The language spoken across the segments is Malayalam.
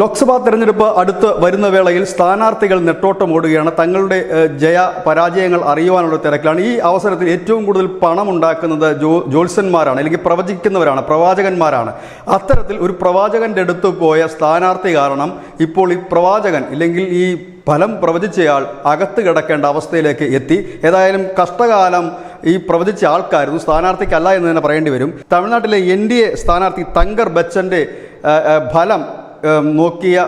ലോക്സഭാ തെരഞ്ഞെടുപ്പ് അടുത്ത് വരുന്ന വേളയിൽ സ്ഥാനാർത്ഥികൾ നെട്ടോട്ടം ഓടുകയാണ്. തങ്ങളുടെ ജയ പരാജയങ്ങൾ അറിയുവാനുള്ള തിരക്കിലാണ്. ഈ അവസരത്തിൽ ഏറ്റവും കൂടുതൽ പണം ഉണ്ടാക്കുന്നത് ജോ ജോത്സ്യന്മാരാണ് അല്ലെങ്കിൽ പ്രവചിക്കുന്നവരാണ് പ്രവാചകന്മാരാണ്. അത്തരത്തിൽ ഒരു പ്രവാചകന്റെ അടുത്ത് പോയ സ്ഥാനാർത്ഥി കാരണം ഇപ്പോൾ ഈ പ്രവാചകൻ ഇല്ലെങ്കിൽ ഈ ഫലം പ്രവചിച്ചയാൾ അകത്ത് കിടക്കേണ്ട അവസ്ഥയിലേക്ക് എത്തി. ഏതായാലും കഷ്ടകാലം ഈ പ്രവചിച്ച ആൾക്കായിരുന്നു സ്ഥാനാർത്ഥിക്കല്ല എന്ന് തന്നെ പറയേണ്ടി വരും. തമിഴ്നാട്ടിലെ എൻ ഡി എ സ്ഥാനാർത്ഥി തങ്കർ ആ, ഫലം നോക്കിയ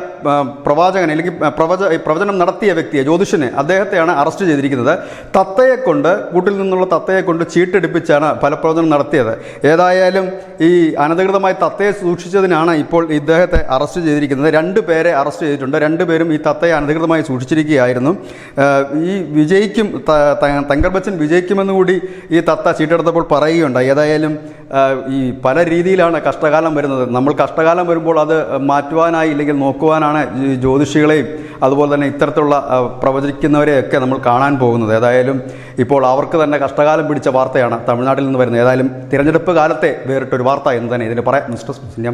പ്രവാചകനെ അല്ലെങ്കിൽ പ്രവച പ്രവചനം നടത്തിയ വ്യക്തിയെ ജ്യോതിഷനെ അദ്ദേഹത്തെയാണ് അറസ്റ്റ് ചെയ്തിരിക്കുന്നത്. തത്തയെ കൊണ്ട് കൂട്ടിൽ നിന്നുള്ള തത്തയെ കൊണ്ട് ചീട്ടെടുപ്പിച്ചാണ് ഫലപ്രവചനം നടത്തിയത്. ഏതായാലും ഈ അനധികൃതമായി തത്തയെ സൂക്ഷിച്ചതിനാണ് ഇപ്പോൾ ഇദ്ദേഹത്തെ അറസ്റ്റ് ചെയ്തിരിക്കുന്നത്. രണ്ട് പേരെ അറസ്റ്റ് ചെയ്തിട്ടുണ്ട്. രണ്ടുപേരും ഈ തത്തയെ അനധികൃതമായി സൂക്ഷിച്ചിരിക്കുകയായിരുന്നു. ഈ വിജയിക്കും തങ്കർ ബച്ചൻ വിജയിക്കുമെന്ന് കൂടി ഈ തത്ത ചീട്ടെടുത്തപ്പോൾ പറയുകയുണ്ടായി. ഏതായാലും ഈ പല രീതിയിലാണ് കഷ്ടകാലം വരുന്നത്. നമ്മൾ കഷ്ടകാലം വരുമ്പോൾ അത് മാറ്റുവാനായി ഇല്ലെങ്കിൽ നോക്കുവാനാണ് ജ്യോതിഷികളെയും അതുപോലെ തന്നെ ഇത്തരത്തിലുള്ള പ്രവചിക്കുന്നവരെയൊക്കെ നമ്മൾ കാണാൻ പോകുന്നത്. ഏതായാലും ഇപ്പോൾ അവർക്ക് തന്നെ കഷ്ടകാലം പിടിച്ച വാർത്തയാണ് തമിഴ്നാട്ടിൽ നിന്ന് വരുന്നത്. ഏതായാലും തിരഞ്ഞെടുപ്പ് കാലത്തെ വേറിട്ടൊരു വാർത്ത എന്ന് തന്നെ ഇതിന് പറയാം. മിസ്റ്റർ സിന്ധ്യ